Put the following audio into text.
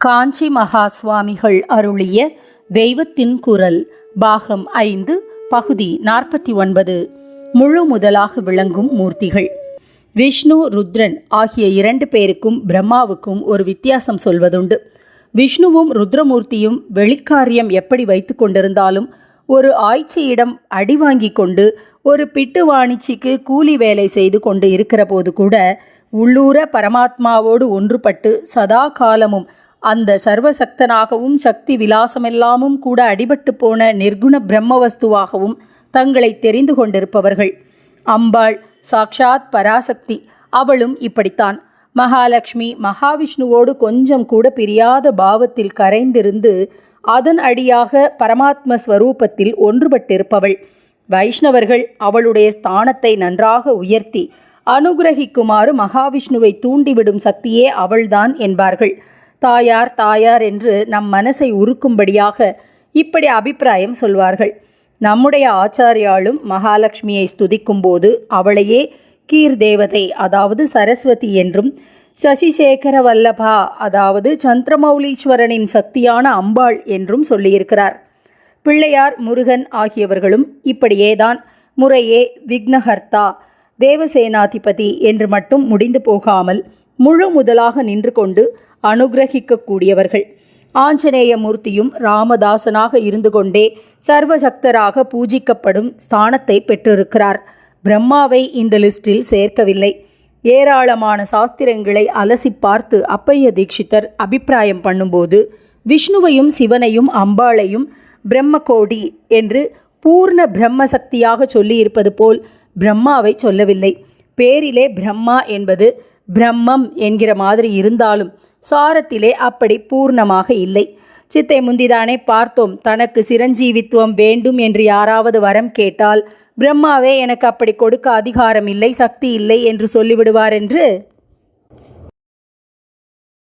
காஞ்சி மகா சுவாமிகள் அருளிய தெய்வத்தின் குரல் பாகம் ஐந்து பகுதி நாற்பத்தி ஒன்பது. முழு முதலாக விளங்கும் மூர்த்திகள். விஷ்ணு ருத்ரன் ஆகிய இரண்டு பேருக்கும் பிரம்மாவுக்கும் ஒரு வித்தியாசம் சொல்வதுண்டு. விஷ்ணுவும் ருத்ரமூர்த்தியும் வெளிக்காரியம் எப்படி வைத்து கொண்டிருந்தாலும் ஒரு ஆய்ச்சியிடம் அடி வாங்கி கொண்டு ஒரு பிட்டு வாணிச்சிக்கு கூலி வேலை செய்து கொண்டு இருக்கிற போது கூட உள்ளூர பரமாத்மாவோடு ஒன்றுபட்டு சதா காலமும் அந்த சர்வசக்தனாகவும் சக்தி விலாசமெல்லாமும் கூட அடிபட்டு போன நிர்குண பிரம்மவஸ்துவாகவும் தங்களை தெரிந்து கொண்டிருப்பவர்கள். அம்பாள் சாக்ஷாத் பராசக்தி அவளும் இப்படித்தான். மகாலட்சுமி மகாவிஷ்ணுவோடு கொஞ்சம் கூட பிரியாத பாவத்தில் கரைந்திருந்து அதன் அடியாக பரமாத்ம ஸ்வரூபத்தில் ஒன்றுபட்டிருப்பவள். வைஷ்ணவர்கள் அவளுடைய ஸ்தானத்தை நன்றாக உயர்த்தி அனுகிரகிக்குமாறு மகாவிஷ்ணுவை தூண்டிவிடும் சக்தியே அவள்தான் என்பார்கள். தாயார் தாயார் என்று நம் மனசை உருக்கும்படியாக இப்படி அபிப்பிராயம் சொல்வார்கள். நம்முடைய ஆச்சாரியாலும் மகாலட்சுமியை ஸ்துதிக்கும்போது அவளையே கீர் தேவதை அதாவது சரஸ்வதி என்றும் சசிசேகர வல்லபா அதாவது சந்திரமௌலீஸ்வரனின் சக்தியான அம்பாள் என்றும் சொல்லியிருக்கிறார். பிள்ளையார் முருகன் ஆகியவர்களும் இப்படியேதான் முறையே விக்னஹர்த்தா தேவசேனாதிபதி என்று மட்டும் முடிந்து போகாமல் முழு முதலாக நின்று கொண்டு அனுகிரகிக்கக்கூடியவர்கள். ஆஞ்சநேய மூர்த்தியும் ராமதாசனாக இருந்து கொண்டே சர்வசக்தராக பூஜிக்கப்படும் ஸ்தானத்தை பெற்றிருக்கிறார். பிரம்மாவை இந்த லிஸ்டில் சேர்க்கவில்லை. ஏராளமான சாஸ்திரங்களை அலசி பார்த்து அப்பைய தீட்சிதர் அபிப்பிராயம் பண்ணும்போது விஷ்ணுவையும் சிவனையும் அம்பாளையும் பிரம்மகோடி என்று பூர்ண பிரம்ம சக்தியாக சொல்லியிருப்பது போல் பிரம்மாவை சொல்லவில்லை. பேரிலே பிரம்மா என்பது பிரம்மம் என்கிற மாதிரி இருந்தாலும் சாரத்திலே அப்படி பூர்ணமாக இல்லை. சித்தை முந்திதானே பார்த்தோம் தனக்கு சிரஞ்சீவித்துவம் வேண்டும் என்று யாராவது வரம் கேட்டால் பிரம்மாவே எனக்கு அப்படி கொடுக்க அதிகாரம் இல்லை சக்தி இல்லை என்று சொல்லிவிடுவார் என்று?